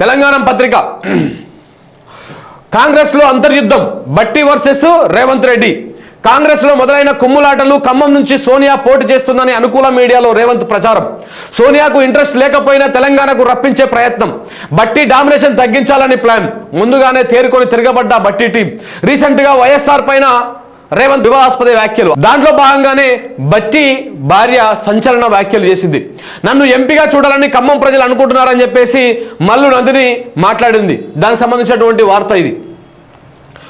తెలంగాణ పత్రిక. కాంగ్రెస్లో అంతర్యుద్ధం బట్టి వర్సెస్ రేవంత్ రెడ్డి. కాంగ్రెస్లో మొదలైన కుమ్ములాటలు ఖమ్మం నుంచి సోనియా పోటీ చేస్తుందని అనుకూల మీడియాలో రేవంత్ ప్రచారం. సోనియాకు ఇంట్రెస్ట్ లేకపోయినా తెలంగాణకు రప్పించే ప్రయత్నం. బట్టి డామినేషన్ తగ్గించాలని ప్లాన్. ముందుగానే తేరుకొని తిరగబడ్డ బట్టి టీం. రీసెంట్గా వైఎస్ఆర్ పైన రేవంత్ వివాదాస్పద వ్యాఖ్యలు. దాంట్లో భాగంగానే బట్టి భార్య సంచలన వ్యాఖ్యలు చేసింది. నన్ను ఎంపీగా చూడాలని ఖమ్మం ప్రజలు అనుకుంటున్నారని చెప్పేసి మల్లు నందిని మాట్లాడింది. దానికి సంబంధించినటువంటి వార్త ఇది.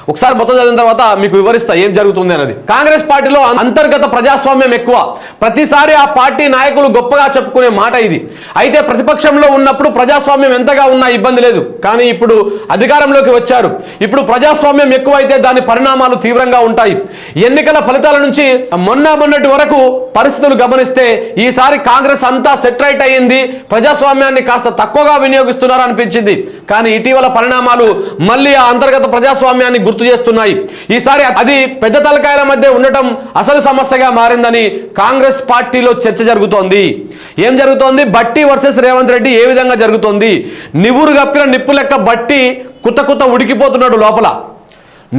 ఒకసారి మొత్తం చదివిన తర్వాత మీకు వివరిస్తా ఏం జరుగుతుంది అనేది కాంగ్రెస్ పార్టీలో అంతర్గత ప్రజాస్వామ్యం ఎక్కువ. ప్రతిసారి ఆ పార్టీ నాయకులు గొప్పగా చెప్పుకునే మాట ఇది. అయితే ప్రతిపక్షంలో ఉన్నప్పుడు ప్రజాస్వామ్యం ఎంతగా ఉన్నా ఇబ్బంది లేదు. కానీ ఇప్పుడు అధికారంలోకి వచ్చారు. ఇప్పుడు ప్రజాస్వామ్యం ఎక్కువైతే దాని పరిణామాలు తీవ్రంగా ఉంటాయి. ఎన్నికల ఫలితాల నుంచి మొన్న మొన్నటి వరకు పరిస్థితులు గమనిస్తే ఈసారి కాంగ్రెస్ అంతా సెటరైట్ అయ్యింది. ప్రజాస్వామ్యాన్ని కాస్త తక్కువగా వినియోగిస్తున్నారు అనిపించింది కానీ ఇటీవల పరిణామాలు మళ్ళీ ఆ అంతర్గత ప్రజాస్వామ్యాన్ని గుర్తు చేస్తున్నాయి. ఈసారి అది పెద్ద తలకాయల మధ్య ఉండటం అసలు సమస్యగా మారిందని కాంగ్రెస్ పార్టీలో చర్చ జరుగుతోంది. ఏం జరుగుతోంది? బట్టి వర్సెస్ రేవంత్ రెడ్డి ఏ విధంగా జరుగుతోంది? నివురు గప్పిన నిప్పు లెక్క బట్టి కుత కుత ఉడికిపోతున్నాడు లోపల.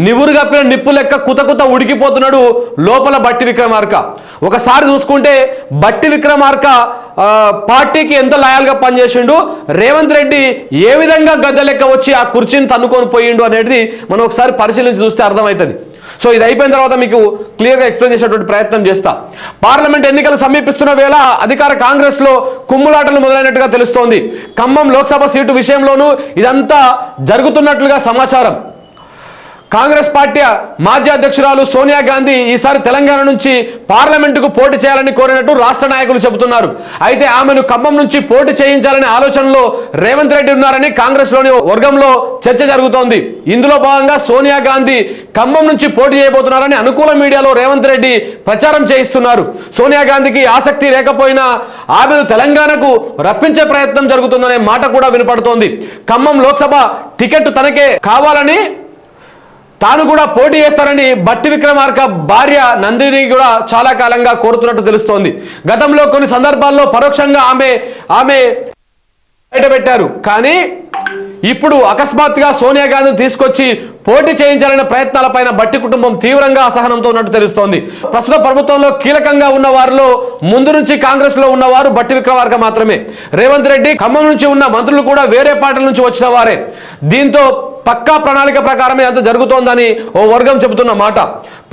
నివురు కప్పిన నిప్పు లెక్క కుత కుత ఉడికిపోతున్నాడు లోపల బట్టి విక్రమార్క. ఒకసారి చూసుకుంటే బట్టి విక్రమార్క పార్టీకి ఎంత లాయల్గా పనిచేసిండు? రేవంత్ రెడ్డి ఏ విధంగా గద్దె లెక్క వచ్చి ఆ కుర్చీని తన్నుకొని పోయిండు అనేది మనం ఒకసారి పరిశీలించి చూస్తే అర్థమవుతుంది. సో ఇది అయిపోయిన తర్వాత మీకు క్లియర్గా ఎక్స్ప్లెయిన్ చేసేటువంటి ప్రయత్నం చేస్తా. పార్లమెంట్ ఎన్నికలు సమీపిస్తున్న వేళ అధికార కాంగ్రెస్లో కుమ్ములాటలు మొదలైనట్టుగా తెలుస్తోంది. ఖమ్మం లోక్సభ సీటు విషయంలోనూ ఇదంతా జరుగుతున్నట్లుగా సమాచారం. కాంగ్రెస్ పార్టీ మాజీ అధ్యక్షురాలు సోనియా గాంధీ ఈసారి తెలంగాణ నుంచి పార్లమెంటుకు పోటీ చేయాలని కోరినట్టు రాష్ట్ర నాయకులు చెబుతున్నారు. అయితే ఆమెను ఖమ్మం నుంచి పోటీ చేయించాలనే ఆలోచనలో రేవంత్ రెడ్డి ఉన్నారని కాంగ్రెస్లోని వర్గంలో చర్చ జరుగుతోంది. ఇందులో భాగంగా సోనియా గాంధీ ఖమ్మం నుంచి పోటీ చేయబోతున్నారని అనుకూల మీడియాలో రేవంత్ రెడ్డి ప్రచారం చేయిస్తున్నారు. సోనియా గాంధీకి ఆసక్తి లేకపోయినా ఆమెను తెలంగాణకు రప్పించే ప్రయత్నం జరుగుతుందనే మాట కూడా వినపడుతోంది. ఖమ్మం లోక్సభ టికెట్ తనకే కావాలని తాను కూడా పోటీ చేస్తారని బట్టి విక్రమార్క భార్య నందిని కూడా చాలా కాలంగా కోరుతున్నట్టు తెలుస్తోంది. గతంలో కొన్ని సందర్భాల్లో పరోక్షంగా ఆమె ఆమె బయటపెట్టారు. కానీ ఇప్పుడు అకస్మాత్తుగా సోనియా గాంధీని తీసుకొచ్చి పోటీ చేయించాలనే ప్రయత్నాలపైన బట్టి కుటుంబం తీవ్రంగా అసహనంతో ఉన్నట్టు తెలుస్తోంది. ప్రస్తుత ప్రభుత్వంలో కీలకంగా ఉన్న వారిలో ముందు నుంచి కాంగ్రెస్లో ఉన్నవారు బట్టి విక్రమార్క మాత్రమే. రేవంత్ రెడ్డి ఖమ్మం నుంచి ఉన్న మంత్రులు కూడా వేరే పార్టీల నుంచి వచ్చిన వారే. దీంతో పక్కా ప్రణాళిక ప్రకారమే అంత జరుగుతోందని ఓ వర్గం చెబుతున్న మాట.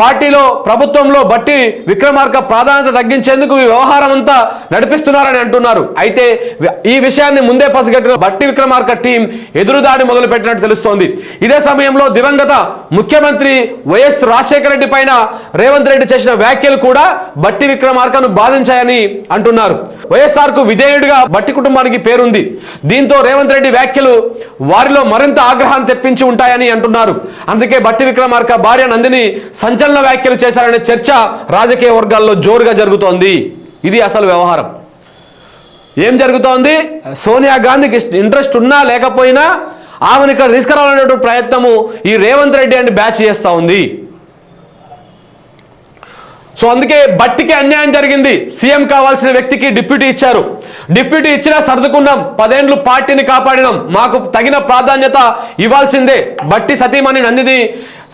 పార్టీలో ప్రభుత్వంలో బట్టి విక్రమార్క ప్రాధాన్యత తగ్గించేందుకు ఈ వ్యవహారం అంతా నడిపిస్తున్నారని అంటున్నారు. అయితే ఈ విషయాన్ని ముందే పసిగట్టిన బట్టి విక్రమార్క టీం ఎదురుదాడి మొదలుపెట్టినట్టు తెలుస్తోంది. ఇదే సమయంలో దివంగత ముఖ్యమంత్రి వైఎస్ రాజశేఖర రెడ్డి పైన రేవంత్ రెడ్డి చేసిన వ్యాఖ్యలు కూడా బట్టి విక్రమార్కను బాధించాయని అంటున్నారు. వైఎస్ఆర్కు విధేయుడిగా బట్టి కుటుంబానికి పేరుంది. దీంతో రేవంత్ రెడ్డి వ్యాఖ్యలు వారిలో మరింత ఆగ్రహాన్ని తెప్పించి ఉంటాయని అంటున్నారు. అందుకే బట్టి విక్రమార్క భార్య నందిని సంచలన వ్యాఖ్యలు చేశారనే చర్చ రాజకీయ వర్గాల్లో జోరుగా జరుగుతోంది. ఇది అసలు వ్యవహారం. ఏం జరుగుతోంది? సోనియా గాంధీకి ఇంట్రెస్ట్ ఉన్నా లేకపోయినా ఆమెను ఇక్కడ తీసుకురావాలనేటువంటి ప్రయత్నము ఈ రేవంత్ రెడ్డి అని బ్యాచ్ చేస్తూ ఉంది. సో అందుకే బట్టికి అన్యాయం జరిగింది. సీఎం కావాల్సిన వ్యక్తికి డిప్యూటీ ఇచ్చారు. డిప్యూటీ ఇచ్చినా సర్దుకున్నాం పదేండ్లు పార్టీని కాపాడినాం. మాకు తగిన ప్రాధాన్యత ఇవ్వాల్సిందే. బట్టి సతీమణి నందిని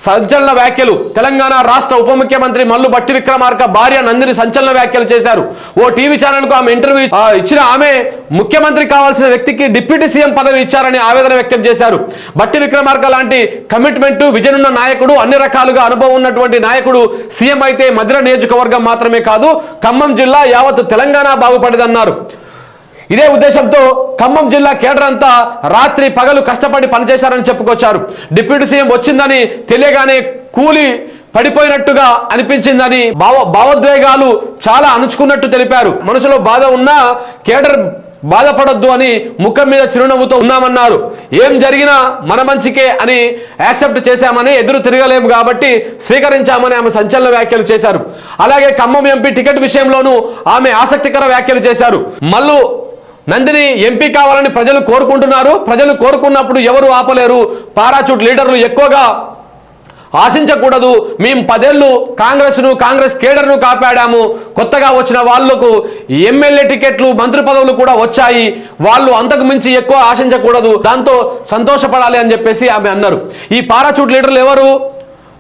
సంచలన వ్యాఖ్యలు. తెలంగాణ రాష్ట్ర ఉప ముఖ్యమంత్రి మల్లు బట్టి విక్రమార్క భార్య నందిని సంచలన వ్యాఖ్యలు చేశారు. ఓ టీవీ ఛానల్కు ఆమె ఇంటర్వ్యూ ఇచ్చిన ఆమె ముఖ్యమంత్రి కావాల్సిన వ్యక్తికి డిప్యూటీ సీఎం పదవి ఇచ్చారని ఆవేదన వ్యక్తం చేశారు. బట్టి విక్రమార్క లాంటి కమిట్మెంట్ విజయనున్న నాయకుడు అన్ని రకాలుగా అనుభవం ఉన్నటువంటి నాయకుడు సీఎం అయితే మధుర నియోజకవర్గం మాత్రమే కాదు ఖమ్మం జిల్లా యావత్ తెలంగాణ బాగుపడేదన్నారు. ఇదే ఉద్దేశంతో ఖమ్మం జిల్లా కేడర్ అంతా రాత్రి పగలు కష్టపడి పనిచేశారని చెప్పుకొచ్చారు. డిప్యూటీ సీఎం వచ్చిందని తెలియగానే కూలి పడిపోయినట్టుగా అనిపించిందని భావ భావోద్వేగాలు చాలా అణుచుకున్నట్టు తెలిపారు. మనసులో బాధ ఉన్నా కేడర్ బాధపడొద్దు అని ముఖం మీద చిరునవ్వుతో ఉన్నామన్నారు. ఏం జరిగినా మన మంచికే అని యాక్సెప్ట్ చేశామని ఎదురు తిరగలేము కాబట్టి స్వీకరించామని ఆమె సంచలన వ్యాఖ్యలు చేశారు. అలాగే ఖమ్మం ఎంపీ టికెట్ విషయంలోనూ ఆమె ఆసక్తికర వ్యాఖ్యలు చేశారు. మల్లు నందిని ఎంపీ కావాలని ప్రజలు కోరుకుంటున్నారు. ప్రజలు కోరుకున్నప్పుడు ఎవరు ఆపలేరు. పారాచూట్ లీడర్లు ఎక్కువగా ఆశించకూడదు. మేము పదేళ్ళు కాంగ్రెస్ను కాంగ్రెస్ కేడర్ను కాపాడాము. కొత్తగా వచ్చిన వాళ్ళకు ఎమ్మెల్యే టికెట్లు మంత్రి పదవులు కూడా వచ్చాయి. వాళ్ళు అంతకు మించి ఎక్కువ ఆశించకూడదు. దాంతో సంతోషపడాలి అని చెప్పేసి ఆమె అన్నారు. ఈ పారాచూట్ లీడర్లు ఎవరు?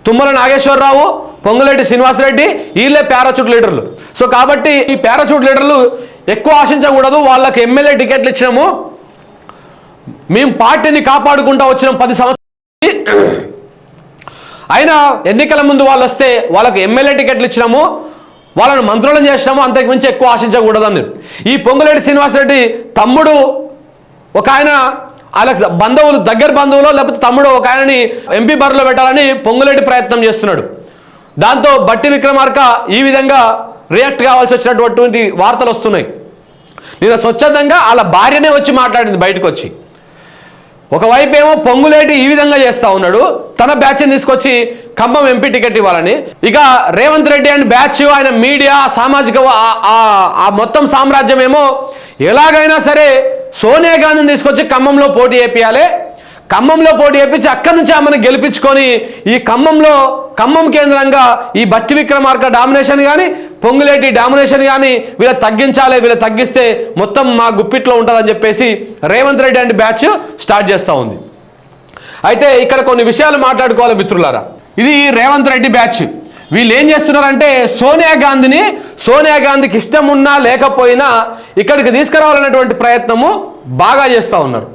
తుమ్మల నాగేశ్వరరావు పొంగులేటి శ్రీనివాసరెడ్డి వీళ్ళే పారాచూట్ లీడర్లు. సో కాబట్టి ఈ పారాచూట్ లీడర్లు ఎక్కువ ఆశించకూడదు వాళ్ళకి ఎమ్మెల్యే టికెట్లు ఇచ్చినాము. మేము పార్టీని కాపాడుకుంటూ వచ్చినాం పది సంవత్సరాలు. అయినా ఎన్నికల ముందు వాళ్ళు వస్తే వాళ్ళకి ఎమ్మెల్యే టికెట్లు ఇచ్చినాము వాళ్ళని మంత్రులను చేసినాము అంతకు మించి ఎక్కువ ఆశించకూడదని. ఈ పొంగులేటి శ్రీనివాసరెడ్డి తమ్ముడు ఒక ఆయన వాళ్ళకి బంధువులు దగ్గర బంధువులు లేకపోతే తమ్ముడు ఒక ఆయనని ఎంపీ బరిలో పెట్టాలని పొంగులేటి ప్రయత్నం చేస్తున్నాడు. దాంతో బట్టి విక్రమార్క ఈ విధంగా రియాక్ట్ కావాల్సి వచ్చినటువంటి వార్తలు వస్తున్నాయి. నేను స్వచ్ఛందంగా వాళ్ళ భార్యనే వచ్చి మాట్లాడింది బయటకు వచ్చి ఒకవైపు ఏమో పొంగులేటి ఈ విధంగా చేస్తా ఉన్నాడు. తన బ్యాచ్ని తీసుకొచ్చి ఖమ్మం ఎంపీ టికెట్ ఇవ్వాలని. ఇక రేవంత్ రెడ్డి అండ్ బ్యాచ్ ఆయన మీడియా సామాజిక ఆ- ఆ మొత్తం సామ్రాజ్యం ఏమో ఎలాగైనా సరే సోనియా గాంధీని తీసుకొచ్చి ఖమ్మంలో పోటీ చేపియాలి. ఖమ్మంలో పోటీ చేపించి అక్కడి నుంచి ఆమెను గెలిపించుకొని ఈ ఖమ్మంలో ఖమ్మం కేంద్రంగా ఈ భట్టి విక్రమార్క డామినేషన్ కానీ పొంగులేటి డామినేషన్ కానీ వీళ్ళ తగ్గించాలి వీళ్ళ తగ్గిస్తే మొత్తం మా గుప్పిట్లో ఉంటుందని చెప్పేసి Revanth Reddy and batch start చేస్తూ ఉంది. అయితే ఇక్కడ కొన్ని విషయాలు మాట్లాడుకోవాలి మిత్రులారా. ఇది రేవంత్ రెడ్డి బ్యాచ్. వీళ్ళు ఏం చేస్తున్నారంటే సోనియా గాంధీని సోనియా గాంధీకి ఇష్టం ఉన్నా లేకపోయినా ఇక్కడికి తీసుకురావాలనేటువంటి ప్రయత్నము బాగా చేస్తూ ఉన్నారు.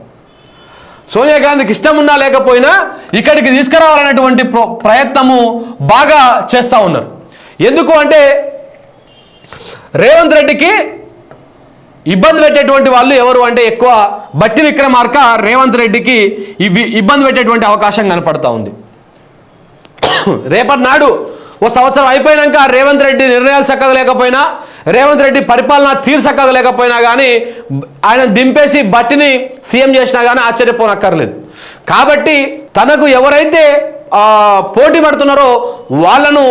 సోనియా గాంధీకి ఇష్టం ఉన్నా లేకపోయినా ఇక్కడికి తీసుకురావాలనేటువంటి ప్ర- ప్రయత్నము బాగా చేస్తూ ఉన్నారు. ఎందుకు అంటే రేవంత్ రెడ్డికి ఇబ్బంది పెట్టేటువంటి వాళ్ళు ఎవరు అంటే ఎక్కువ బట్టి విక్రమార్క రేవంత్ రెడ్డికి ఇవి ఇబ్బంది పెట్టేటువంటి అవకాశం కనపడతా ఉంది. రేపటి నాడు ఓ సంవత్సరం అయిపోయినాక రేవంత్ రెడ్డి నిర్ణయాలు చక్కగా లేకపోయినా రేవంత్ రెడ్డి పరిపాలన తీరు చక్కగా లేకపోయినా కానీ ఆయన దింపేసి బట్టిని సీఎం చేసినా కానీ ఆశ్చర్యపోనక్కర్లేదు. కాబట్టి తనకు ఎవరైతే పోటీ పడుతున్నారో వాళ్ళను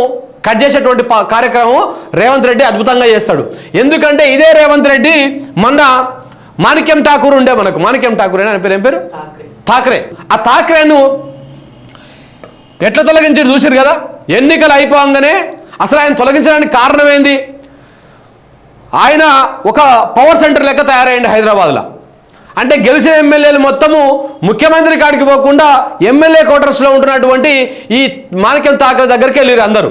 కట్ చేసేటువంటి కార్యక్రమం రేవంత్ రెడ్డి అద్భుతంగా చేస్తాడు. ఎందుకంటే ఇదే రేవంత్ రెడ్డి మొన్న మాణిక్యం ఠాకూర్ ఉండే మనకు. మాణిక్యం ఠాకూర్ ఆయన పేరు ఏం పేరు? ఠాక్రే. ఆ ఠాక్రేను ఎట్లా తొలగించాడు చూసారు కదా? ఎన్నికలు అయిపోగానే అసలు ఆయన తొలగించడానికి కారణమైంది? ఆయన ఒక పవర్ సెంటర్ లెక్క తయారైంది హైదరాబాద్లో. అంటే గెలిచిన ఎమ్మెల్యేలు మొత్తము ముఖ్యమంత్రి కాడికి పోకుండా ఎమ్మెల్యే క్వార్టర్స్లో ఉంటున్నటువంటి ఈ మాణిక్యం తాకల దగ్గరికి వెళ్ళారు అందరూ.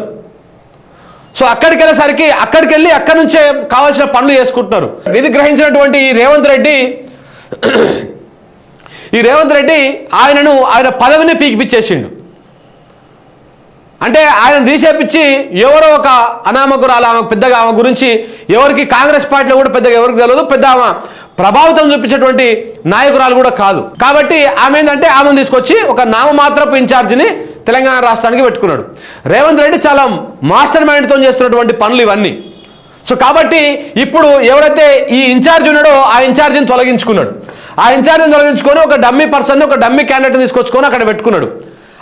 సో అక్కడికి వెళ్ళేసరికి అక్కడికి వెళ్ళి అక్కడి నుంచే కావాల్సిన పనులు చేసుకుంటున్నారు. ఇది గ్రహించినటువంటి ఈ రేవంత్ రెడ్డి ఈ రేవంత్ రెడ్డి ఆయనను ఆయన పదవిని పీకిపిచ్చేసిండు. అంటే ఆయన తీసేపిచ్చి ఎవరో ఒక అనామకురాలు ఆమె పెద్దగా ఆమె గురించి ఎవరికి కాంగ్రెస్ పార్టీలో కూడా పెద్దగా ఎవరికి తెలియదు పెద్ద ఆమె ప్రభావితం చూపించేటువంటి నాయకురాలు కూడా కాదు. కాబట్టి ఆమె ఏంటంటే ఆమెను తీసుకొచ్చి ఒక నామమాత్రపు ఇన్ఛార్జిని తెలంగాణ రాష్ట్రానికి పెట్టుకున్నాడు. రేవంత్ రెడ్డి చాలా మాస్టర్ మైండ్తో చేస్తున్నటువంటి పనులు ఇవన్నీ. సో కాబట్టి ఇప్పుడు ఎవరైతే ఈ ఇన్ఛార్జ్ ఉన్నాడో ఆ ఇన్ఛార్జిని తొలగించుకున్నాడు. ఆ ఇన్ఛార్జిని తొలగించుకొని ఒక డమ్మీ పర్సన్ ఒక డమ్మీ క్యాండిడేట్ని తీసుకొచ్చుకొని అక్కడ పెట్టుకున్నాడు.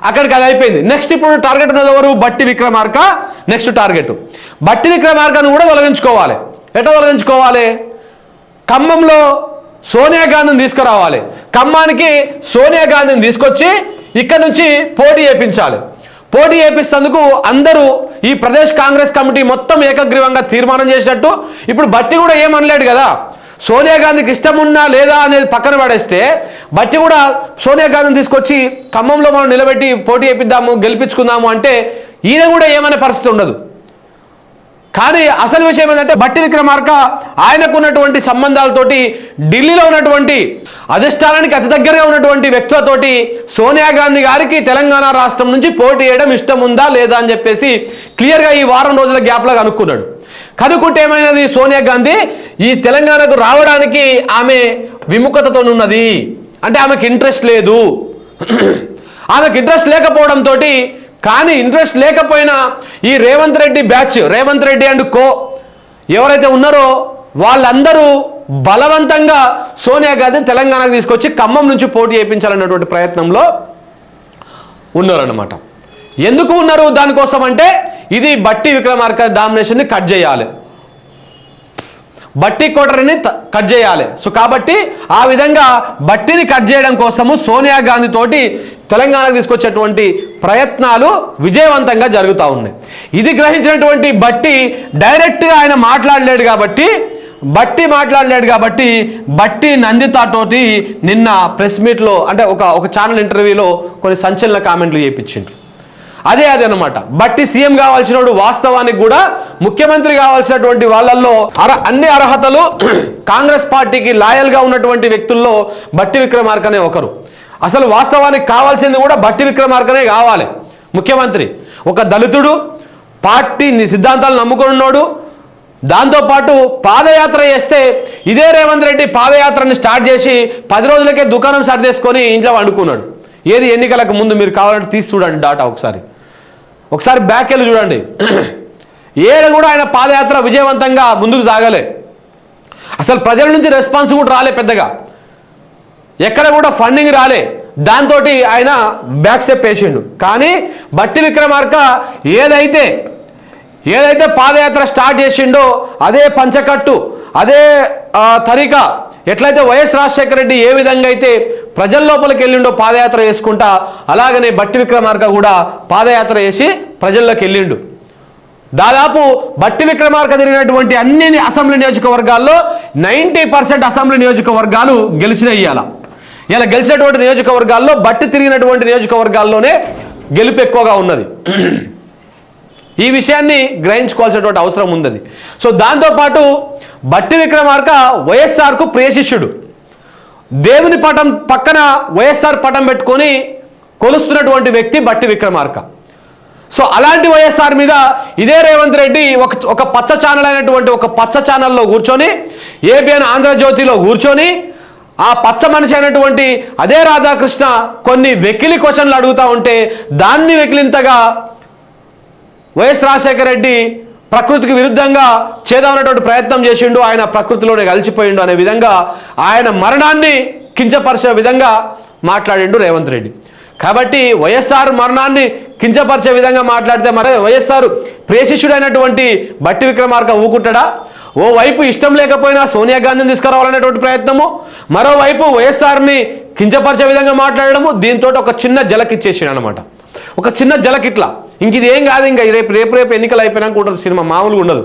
అక్కడికి అది అయిపోయింది. నెక్స్ట్ ఇప్పుడు టార్గెట్ ఉన్నది ఎవరు? బట్టి విక్రమార్క. నెక్స్ట్ టార్గెట్ బట్టి విక్రమార్కను కూడా తొలగించుకోవాలి. ఎట్లా తొలగించుకోవాలి? ఖమ్మంలో సోనియా గాంధీని తీసుకురావాలి. ఖమ్మానికి సోనియా గాంధీని తీసుకొచ్చి ఇక్కడ నుంచి పోటీ చేయించాలి పోటీ చేపిస్తేందుకు అందరూ ఈ ప్రదేశ్ కాంగ్రెస్ కమిటీ మొత్తం ఏకగ్రీవంగా తీర్మానం చేసినట్టు. ఇప్పుడు బట్టి కూడా ఏమనలేడు కదా. సోనియా గాంధీకి ఇష్టం ఉన్నా లేదా అనేది పక్కన పడేస్తే బట్టి కూడా సోనియా గాంధీని తీసుకొచ్చి ఖమ్మంలో మనం నిలబెట్టి పోటీ వేపిద్దాము గెలిపించుకుందాము అంటే ఈయన కూడా ఏమనే పరిస్థితి ఉండదు. కానీ అసలు విషయం ఏంటంటే బట్టి విక్రమార్క ఆయనకున్నటువంటి సంబంధాలతోటి ఢిల్లీలో ఉన్నటువంటి అధిష్టానానికి అతి దగ్గరగా ఉన్నటువంటి వ్యక్తులతోటి సోనియా గాంధీ గారికి తెలంగాణ రాష్ట్రం నుంచి పోటీ చేయడం ఇష్టం ఉందా లేదా అని చెప్పేసి క్లియర్గా ఈ వారం రోజుల గ్యాప్లో కనుక్కున్నాడు. కనుక్కుంటే ఏమైనది? సోనియా గాంధీ ఈ తెలంగాణకు రావడానికి ఆమె విముఖతతో ఉన్నది అంటే ఆమెకు ఇంట్రెస్ట్ లేదు. ఆమెకు ఇంట్రెస్ట్ లేకపోవడంతో కానీ ఇంట్రెస్ట్ లేకపోయినా ఈ Revanth Reddy batch Revanth Reddy and co ఎవరైతే ఉన్నారో వాళ్ళందరూ బలవంతంగా సోనియా గాంధీని తెలంగాణకు తీసుకొచ్చి ఖమ్మం నుంచి పోటీ చేయించాలన్నటువంటి ప్రయత్నంలో ఉన్నారన్నమాట. ఎందుకు ఉన్నారు దానికోసం అంటే ఇది బట్టి విక్రమార్క డామినేషన్ని కట్ చేయాలి. బట్టి కోటరిని కట్ చేయాలి. సో కాబట్టి ఆ విధంగా బట్టిని కట్ చేయడం కోసము సోనియా గాంధీ తోటి తెలంగాణకు తీసుకొచ్చేటువంటి ప్రయత్నాలు విజయవంతంగా జరుగుతూ ఉన్నాయి. ఇది గ్రహించినటువంటి బట్టి డైరెక్ట్గా ఆయన మాట్లాడలేడు కాబట్టి బట్టి మాట్లాడలేడు కాబట్టి బట్టి నందితాతోటి నిన్న ప్రెస్ మీట్లో అంటే ఒక ఒక ఛానల్ ఇంటర్వ్యూలో కొన్ని సంచలన కామెంట్లు చేయించిండ్రు అదే అదే అనమాట బట్టి సీఎం కావాల్సినోడు వాస్తవానికి కూడా ముఖ్యమంత్రి కావాల్సినటువంటి వాళ్ళల్లో అర అన్ని అర్హతలు కాంగ్రెస్ పార్టీకి లాయల్గా ఉన్నటువంటి వ్యక్తుల్లో బట్టి విక్రమార్కనే ఒకరు. అసలు వాస్తవానికి కావాల్సింది కూడా బట్టి విక్రమార్కనే కావాలి. ముఖ్యమంత్రి. ఒక దళితుడు పార్టీ సిద్ధాంతాలు నమ్ముకున్నాడు దాంతోపాటు పాదయాత్ర చేస్తే ఇదే రేవంత్ రెడ్డి పాదయాత్రని స్టార్ట్ చేసి పది రోజులకే దుకాణం సర్దేసుకొని ఇంట్లో వండుకున్నాడు. ఏది ఎన్నికలకు ముందు మీరు కావాలంటే తీసి చూడండి డాటా ఒకసారి. ఒకసారి బ్యాక్ వెళ్ళి చూడండి. ఏడ కూడా ఆయన పాదయాత్ర విజయవంతంగా ముందుకు సాగలే. అసలు ప్రజల నుంచి రెస్పాన్స్ కూడా రాలే పెద్దగా. ఎక్కడ కూడా ఫండింగ్ రాలే. దాంతో ఆయన బ్యాక్ స్టెప్ వేసిండు. కానీ బట్టి విక్రమార్క ఏదైతే ఏదైతే పాదయాత్ర స్టార్ట్ చేసిండో అదే పంచకట్టు అదే తరిక ఎట్లయితే వైఎస్ రాజశేఖర రెడ్డి ఏ విధంగా అయితే ప్రజల లోపలికి వెళ్ళిండో పాదయాత్ర చేసుకుంటా అలాగనే బట్టి విక్రమార్క కూడా పాదయాత్ర చేసి ప్రజల్లోకి వెళ్ళిండు. దాదాపు బట్టి విక్రమార్క తిరిగినటువంటి అన్ని అసెంబ్లీ నియోజకవర్గాల్లో నైంటీ పర్సెంట్ అసెంబ్లీ నియోజకవర్గాలు గెలిచిన ఇయ్యాల ఇలా గెలిచినటువంటి నియోజకవర్గాల్లో బట్టి తిరిగినటువంటి నియోజకవర్గాల్లోనే గెలుపు ఎక్కువగా ఉన్నది. ఈ విషయాన్ని గ్రహించుకోవాల్సినటువంటి అవసరం ఉంది సో దాంతోపాటు బట్టి విక్రమార్క వైఎస్ఆర్కు ప్రియశిష్యుడు దేవుని పటం పక్కన వైఎస్ఆర్ పటం పెట్టుకొని కొలుస్తున్నటువంటి వ్యక్తి బట్టి విక్రమార్క. సో అలాంటి వైఎస్ఆర్ మీద ఇదే రేవంత్ రెడ్డి ఒక ఒక పచ్చ ఛానల్ అయినటువంటి ఒక పచ్చ ఛానల్లో కూర్చొని ఏబిఎన్ ఆంధ్రజ్యోతిలో కూర్చొని ఆ పచ్చ మనిషి అయినటువంటి అదే రాధాకృష్ణ కొన్ని వెకిలి క్వశ్చన్లు అడుగుతా ఉంటే దాన్ని వెకిలింతగా వైఎస్ రాజశేఖర రెడ్డి ప్రకృతికి విరుద్ధంగా చేద్దామనేటువంటి ప్రయత్నం చేసిండు ఆయన ప్రకృతిలోనే కలిసిపోయిండు అనే విధంగా ఆయన మరణాన్ని కించపరిచే విధంగా మాట్లాడిండు రేవంత్ రెడ్డి. కాబట్టి వైఎస్ఆర్ మరణాన్ని కించపరిచే విధంగా మాట్లాడితే మరి వైఎస్ఆర్ ప్రేషిష్యుడైనటువంటి బట్టి విక్రమార్క ఊకుంటాడా? ఓవైపు ఇష్టం లేకపోయినా సోనియా గాంధీని తీసుకురావాలనేటువంటి ప్రయత్నము మరోవైపు వైఎస్ఆర్ని కించపరిచే విధంగా మాట్లాడడము దీంతో ఒక చిన్న జలకిచ్చేసాడు అనమాట ఒక చిన్న జలకిట్లా. ఇంక ఇదేం కాదు ఇంకా రేపు రేపు రేపు ఎన్నికలు అయిపోయినాక ఉంటుంది సినిమా మామూలుగా ఉండదు.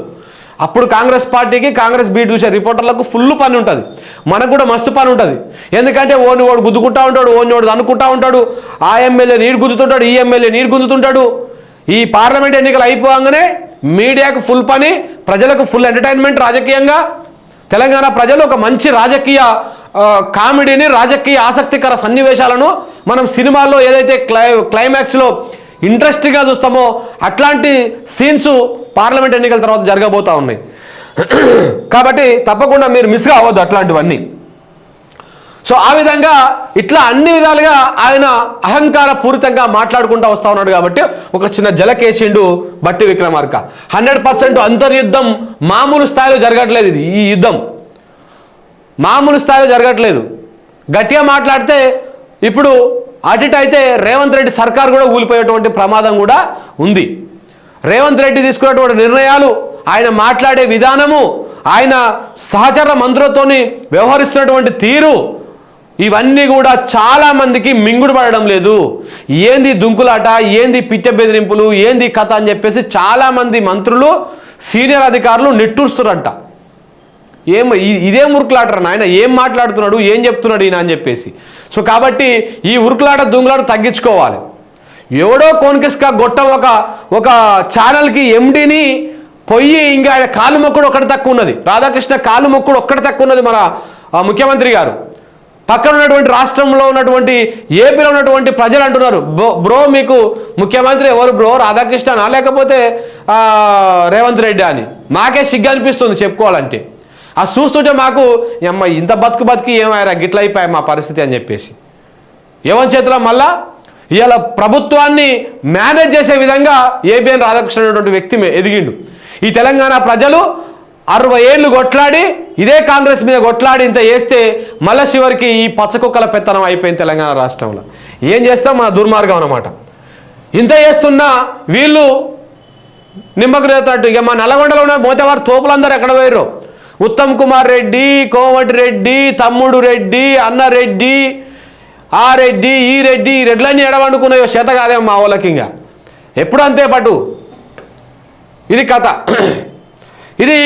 అప్పుడు కాంగ్రెస్ పార్టీకి కాంగ్రెస్ బీట్ చూసే రిపోర్టర్లకు ఫుల్ పని ఉంటుంది. మనకు కూడా మస్తు పని ఉంటుంది. ఎందుకంటే ఓని వాడు గుద్దుకుంటా ఉంటాడు ఓని వాడు అనుకుంటా ఉంటాడు ఆ ఎమ్మెల్యే నీరు గుద్దుతుంటాడు ఈ ఎమ్మెల్యే నీరు గుద్దుతుంటాడు. ఈ పార్లమెంట్ ఎన్నికలు అయిపోగానే మీడియాకు ఫుల్ పని ప్రజలకు ఫుల్ ఎంటర్టైన్మెంట్ రాజకీయంగా. తెలంగాణ ప్రజలు ఒక మంచి రాజకీయ కామెడీని రాజకీయ ఆసక్తికర సన్నివేశాలను మనం సినిమాల్లో ఏదైతే క్లై క్లైమాక్స్లో ఇంట్రెస్టింగ్గా చూస్తామో అట్లాంటి సీన్స్ పార్లమెంట్ ఎన్నికల తర్వాత జరగబోతూ ఉన్నాయి. కాబట్టి తప్పకుండా మీరు మిస్ కావద్దు అట్లాంటివన్నీ. సో ఆ విధంగా ఇట్లా అన్ని విధాలుగా ఆయన అహంకార పూరితంగా మాట్లాడుకుంటూ వస్తూ ఉన్నాడు కాబట్టి ఒక చిన్న జలకేసిండు బట్టి విక్రమార్క. హండ్రెడ్ పర్సెంట్ అంతర్యుద్ధం మామూలు స్థాయిలో జరగట్లేదు ఇది ఈ యుద్ధం. మామూలు స్థాయిలో జరగట్లేదు. గట్టిగా మాట్లాడితే ఇప్పుడు అటు అయితే రేవంత్ రెడ్డి సర్కార్ కూడా ఊలిపోయేటువంటి ప్రమాదం కూడా ఉంది. రేవంత్ రెడ్డి తీసుకున్నటువంటి నిర్ణయాలు ఆయన మాట్లాడే విధానము ఆయన సహచర మంత్రులతోని వ్యవహరిస్తున్నటువంటి తీరు ఇవన్నీ కూడా చాలా మందికి మింగుడు పడడం లేదు. ఏంది దుంకులాట ఏంది పిచ్చ బెదిరింపులు ఏంది కథ అని చెప్పేసి చాలామంది మంత్రులు సీనియర్ అధికారులు నిట్టూరుస్తురంట ఏం ఇదే ఉరుకులాటరా నాయన? ఏం మాట్లాడుతున్నాడు? ఏం చెప్తున్నాడు ఈయన అని చెప్పేసి. సో కాబట్టి ఈ ఉరుకులాట దుంగులాట తగ్గించుకోవాలి. ఎవడో కోన్కిస్కా గొట్టం ఒక ఒక ఛానల్కి ఎండిని పొయ్యి ఇంకా ఆయన కాలు మొక్కుడు ఒక్కటి తక్కువ ఉన్నది. రాధాకృష్ణ కాలు మొక్కుడు ఒక్కటి తక్కువ ఉన్నది మన ముఖ్యమంత్రి గారు. పక్కన ఉన్నటువంటి రాష్ట్రంలో ఉన్నటువంటి ఏపీలో ఉన్నటువంటి ప్రజలు అంటున్నారు బ్రో బ్రో మీకు ముఖ్యమంత్రి ఎవరు బ్రో? రాధాకృష్ణ లేకపోతే రేవంత్ రెడ్డి అని. మాకే సిగ్గు అనిపిస్తుంది చెప్పుకోవాలంటే. ఆ చూస్తుంటే మాకు అమ్మ ఇంత బతుకు బతికి ఏమైనా గిట్ల అయిపోయాయి మా పరిస్థితి అని చెప్పేసి. ఏమని చేతిలో మళ్ళా ఇవాళ ప్రభుత్వాన్ని మేనేజ్ చేసే విధంగా ఏబిఎన్ రాధాకృష్ణ అనేటువంటి వ్యక్తి ఎదిగిండు. ఈ తెలంగాణ ప్రజలు అరవై ఏళ్ళు కొట్లాడి ఇదే కాంగ్రెస్ మీద కొట్లాడి ఇంత చేస్తే మళ్ళా చివరికి ఈ పచ్చకుక్కల పెత్తనం అయిపోయింది తెలంగాణ రాష్ట్రంలో. ఏం చేస్తాం? మన దుర్మార్గం అన్నమాట. ఇంత చేస్తున్నా వీళ్ళు నిమ్మకు రేతట్టు ఇక మా నల్లగొండలో ఉన్న మోతేవారు తోపులందరూ ఎక్కడ పోయారు ఉత్తమ్ కుమార్ రెడ్డి కోమటి రెడ్డి తమ్ముడు రెడ్డి అన్న రెడ్డి ఆ రెడ్డి ఈ రెడ్డి ఈ రెడ్లన్నీ ఎడవండుకున్నాయో చేత కాదేమో మా వాళ్ళకి ఇంకా. ఎప్పుడు అంతే ఇది కథ. ఇది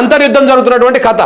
అంతర్యుద్ధం జరుగుతున్నటువంటి కథ.